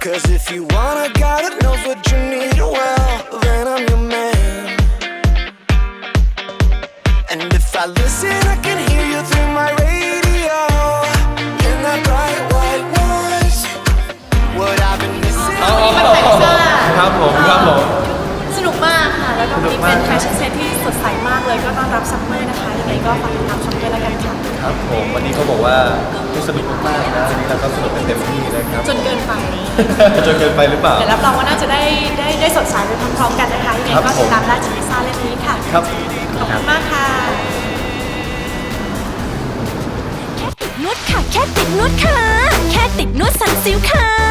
Cause if you want a guy that knows what you need, well, then I'm your man. And if I listen, I can hear you through my radio. In that bright white noise. What I've been missing. ครับผมครับผม สนุกมากค่ะ แล้วก็วันนี้เป็นแฟชั่นเซ็ตที่สดใสมากเลย ก็ต้อนรับซัมเมอร์นะคะ ยังไงก็ฝากติดตามชมด้วยแล้วกันค่ะ ครับผมวันนี้ก็บอกว่าสนุกมากนะวันนี้เราก็สนุกเป็นเต็มที่นะครับจนเกินไปจนเกินไปหรือเปล่า แต่รับรองว่าน่าจะได้ได้ได้สดใสไปพร้อมๆกันนะคะยังไงก็ติดตามราชินีซาเล่มนี้ค่ะครับขอบคุณมากค่ะนวดค่ะแค่ติดนวดค่ะ แค่ติดนวดสันซิวค่ะ